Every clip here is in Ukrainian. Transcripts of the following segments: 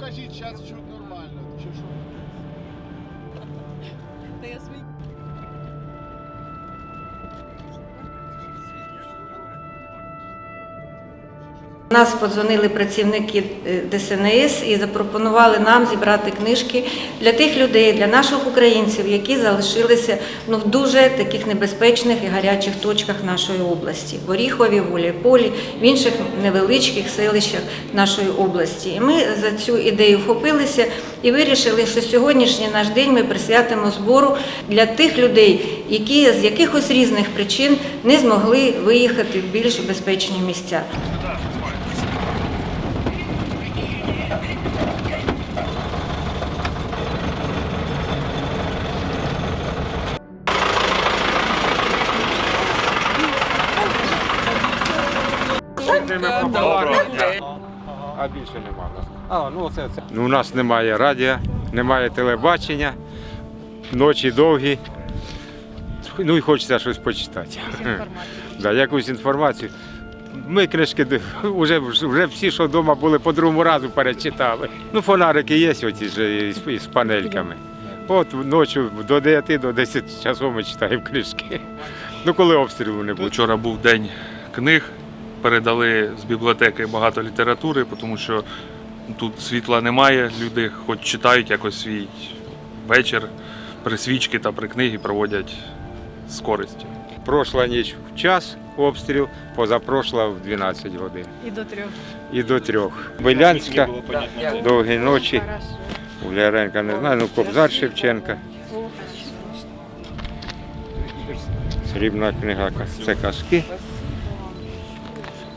Кажіть, зараз чуть нормально. Чи що? Нас подзвонили працівники е, ДСНС і запропонували нам зібрати книжки для тих людей, для наших українців, які залишилися ну, в дуже таких небезпечних і гарячих точках нашої області в Оріхові, Гуляйполі, в інших невеличких селищах нашої області. І ми за цю ідею вхопилися і вирішили, що сьогоднішній наш день ми присвятимо збору для тих людей, які з якихось різних причин не змогли виїхати в більш безпечні місця. А більше нема в нас. А, ну це, це. Ну, у нас немає радіо, немає телебачення, ночі довгі. Ну і хочеться щось почитати. Да, якусь інформацію. Ми книжки вже, вже всі, що вдома були, по другому разу перечитали. Ну, фонарики є оті ж із, із панельками. От ночі до 9 до 10 часов ми читаємо книжки. Ну, коли обстрілу не буде. Вчора був день книг. Передали з бібліотеки багато літератури, тому що тут світла немає. Люди хоч читають якось свій вечір, при свічки та при книги проводять з користю. Прошла ніч в час обстріл, позапрошла в 12 годин. І до трьох. І до трьох. Белянська, довгі ночі. Уляренка не знаю, ну Кобзар Шевченка. Срібна книга, це казки.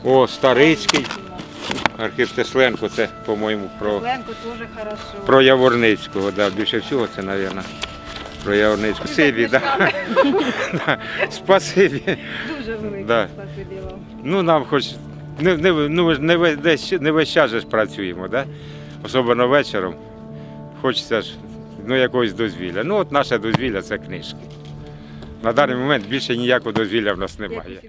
О, Старицький. Архів Тесленко, це, по-моєму, про, Ленко теж хорошо. про Яворницького. Да. Більше всього це, мабуть, про Яворницького. Спасибі, да. Да. Спасибі. Дуже велике Да. спасибі вам. Ну, нам хоч не, не, ну, ж не, весь- десь, не весь час же ж працюємо, да? особливо вечором. Хочеться ж ну, якогось дозвілля. Ну, от наше дозвілля це книжки. На даний момент більше ніякого дозвілля в нас немає.